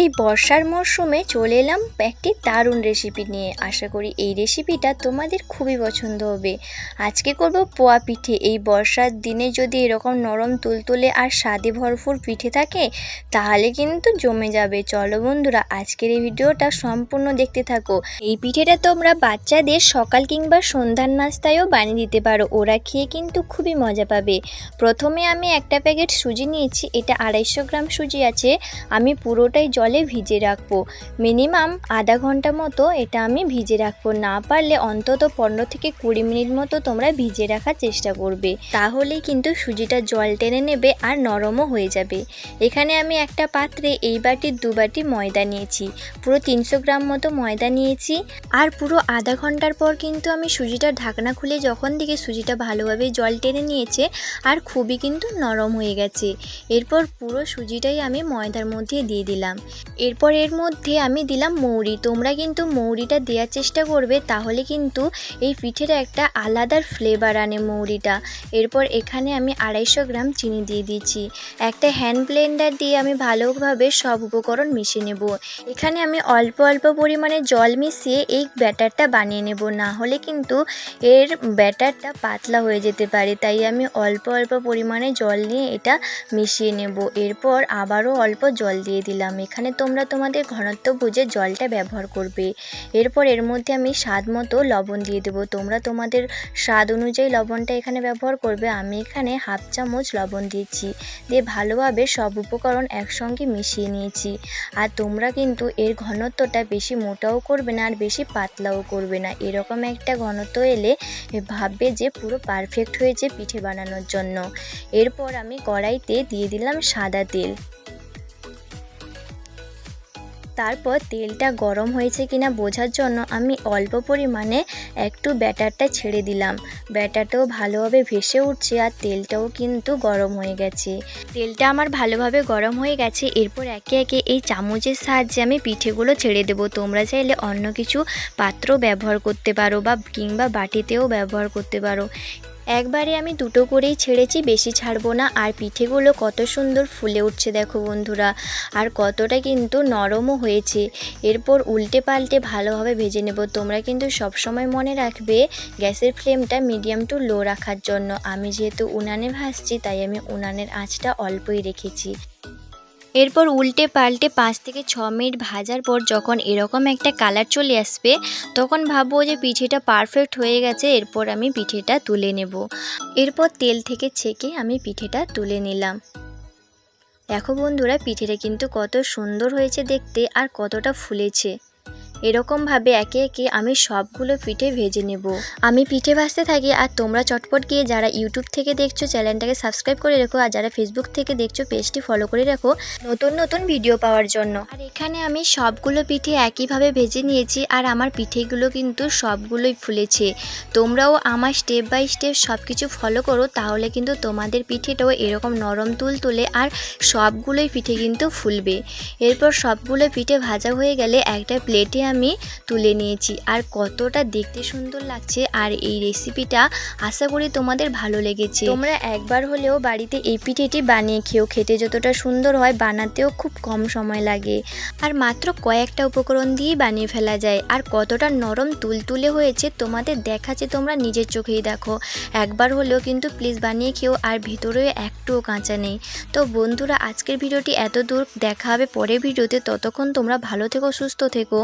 এই বর্ষার মরশুমে চলে এলাম একটি দারুণ রেসিপি নিয়ে। আশা করি এই রেসিপিটা তোমাদের খুবই পছন্দ হবে। আজকে করব পোয়া পিঠে। এই বর্ষার দিনে যদি এরকম নরম তুলতুলে আর স্বাদে ভরপুর পিঠে থাকে, তাহলে কিন্তু জমে যাবে। চলো বন্ধুরা, আজকের এই ভিডিওটা সম্পূর্ণ দেখতে থাকো। এই পিঠেটা তোমরা বাচ্চাদের সকাল কিংবা সন্ধ্যার নাস্তায়ও বানিয়ে দিতে পারো। ওরা খেয়ে কিন্তু খুবই মজা পাবে। প্রথমে আমি একটা প্যাকেট সুজি নিয়েছি। এটা আড়াইশো গ্রাম সুজি আছে। আমি পুরোটাই জলে ভিজে রাখব। মিনিমাম আধা ঘণ্টা মতো এটা আমি ভিজে রাখব। না পারলে অন্তত পনেরো থেকে কুড়ি মিনিট মতো তোমরা ভিজে রাখার চেষ্টা করবে। তাহলেই কিন্তু সুজিটা জল টেনে নেবে আর নরমও হয়ে যাবে। এখানে আমি একটা পাত্রে এই বাটির দু বাটি ময়দা নিয়েছি। পুরো তিনশো গ্রাম মতো ময়দা নিয়েছি। আর পুরো আধা ঘণ্টার পর কিন্তু আমি সুজিটা ঢাকনা খুলে যখন দিকে সুজিটা ভালোভাবে জল টেনে নিয়েছে আর খুবই কিন্তু নরম হয়ে গেছে। এরপর পুরো সুজিটাই আমি ময়দার মধ্যে দিয়ে দিলাম। এরপর এর মধ্যে আমি দিলাম মৌরি। তোমরা কিন্তু মৌরিটা দেওয়ার চেষ্টা করবে, তাহলে কিন্তু এই পিঠের একটা আলাদা ফ্লেভার আনে মৌরিটা। এরপর এখানে আমি আড়াইশো গ্রাম চিনি দিয়ে দিচ্ছি একটা হ্যান্ড ব্লেন্ডার দিয়ে আমি ভালোভাবে সব উপকরণ মিশিয়ে নেব। এখানে আমি অল্প অল্প পরিমাণে জল মিশিয়ে এই ব্যাটারটা বানিয়ে নেব। না হলে কিন্তু এর ব্যাটারটা পাতলা হয়ে যেতে পারে, তাই আমি অল্প অল্প পরিমাণে জল নিয়ে এটা মিশিয়ে নেব। এরপর আবারও অল্প জল দিয়ে দিলাম এখানে। তোমরা তোমাদের ঘনত্ব বুঝে জলটা ব্যবহার করবে। এরপর এর মধ্যে আমি স্বাদ মতো লবণ দিয়ে দেবো। তোমরা তোমাদের স্বাদ অনুযায়ী লবণটা এখানে ব্যবহার করবে। আমি এখানে হাফ চামচ লবণ দিয়েছি। দিয়ে ভালোভাবে সব উপকরণ একসঙ্গে মিশিয়ে নিয়েছি। আর তোমরা কিন্তু এর ঘনত্বটা বেশি মোটাও করবে না, আর বেশি পাতলাও করবে না। এরকম একটা ঘনত্ব এলে ভাববে যে পুরো পারফেক্ট হয়েছে পিঠে বানানোর জন্য। এরপর আমি কড়াইতে দিয়ে দিলাম সাদা তেল। তারপর তেলটা গরম হয়েছে কিনা বোঝার জন্য আমি অল্প পরিমাণে একটু ব্যাটারটা ছেড়ে দিলাম। ব্যাটারটাও ভালোভাবে ভেসে উঠছে আর তেলটাও কিন্তু গরম হয়ে গেছে। তেলটা আমার ভালোভাবে গরম হয়ে গেছে, এরপর একে একে এই চামচের সাহায্যে আমি পিঠেগুলো ছেড়ে দেবো। তোমরা চাইলে অন্য কিছু পাত্র ব্যবহার করতে পারো বা কিংবা বাটিতেও ব্যবহার করতে পারো। একবারে আমি দুটো করেই ছেড়েছি, বেশি ছাড়বো না। আর পিঠেগুলো কত সুন্দর ফুলে উঠছে দেখো বন্ধুরা। আর কতটা কিন্তু নরমও হয়েছে। এরপর উল্টে পাল্টে ভালোভাবে ভেজে নেব। তোমরা কিন্তু সবসময় মনে রাখবে গ্যাসের ফ্লেমটা মিডিয়াম টু লো রাখার জন্য। আমি যেহেতু উনানে ভাসছি তাই আমি উনানের আঁচটা অল্পই রেখেছি। এরপর উল্টে পাল্টে পাঁচ থেকে ছ মিনিট ভাজার পর যখন এরকম একটা কালার চলে আসবে, তখন ভাববো যে পিঠেটা পারফেক্ট হয়ে গেছে, এরপর আমি পিঠেটা তুলে নেব। এরপর তেল থেকে ছেঁকে আমি পিঠেটা তুলে নিলাম। দেখো বন্ধুরা, পিঠেটা কিন্তু কত সুন্দর হয়েছে দেখতে আর কতটা ফুলেছে। এরকমভাবে একে একে আমি সবগুলো পিঠে ভেজে নেব। আমি পিঠে ভাজতে থাকি আর তোমরা চটপট গিয়ে যারা ইউটিউব থেকে দেখছ চ্যানেলটাকে সাবস্ক্রাইব করে রেখো আর যারা ফেসবুক থেকে দেখছ পেজটি ফলো করে রাখো নতুন নতুন ভিডিও পাওয়ার জন্য। আর এখানে আমি সবগুলো পিঠে একইভাবে ভেজে নিয়েছি আর আমার পিঠেগুলো কিন্তু সবগুলোই ফুলেছে। তোমরাও আমার স্টেপ বাই স্টেপ সব কিছু ফলো করো তাহলে কিন্তু তোমাদের পিঠেটাও এরকম নরম তুল তুলে আর সবগুলোই পিঠে কিন্তু ফুলবে। এরপর সবগুলো পিঠে ভাজা হয়ে গেলে একটা প্লেটে তুলে নিয়েছি। আর কতটা দেখতে সুন্দর লাগছে। আর এই রেসিপিটা আশা করি তোমাদের ভালো লেগেছে। তোমরা একবার হলেও বাড়িতে এই পিঠেটি বানিয়ে খেও। খেতে যতটা সুন্দর হয় বানাতেও খুব কম সময় লাগে। আর মাত্র কয়েকটা উপকরণ দিয়েই বানিয়ে ফেলা যায়। আর কতটা নরম তুলতুলে হয়েছে তোমাদের দেখাচ্ছে তোমরা নিজের চোখেই দেখো। একবার হলেও কিন্তু প্লিজ বানিয়ে খেও আর ভেতরেও একটুও কাঁচা নেই। তো বন্ধুরা আজকের ভিডিওটি এত দূর দেখা হবে পরের ভিডিওতে। ততক্ষণ তোমরা ভালো থেকো সুস্থ থেকো।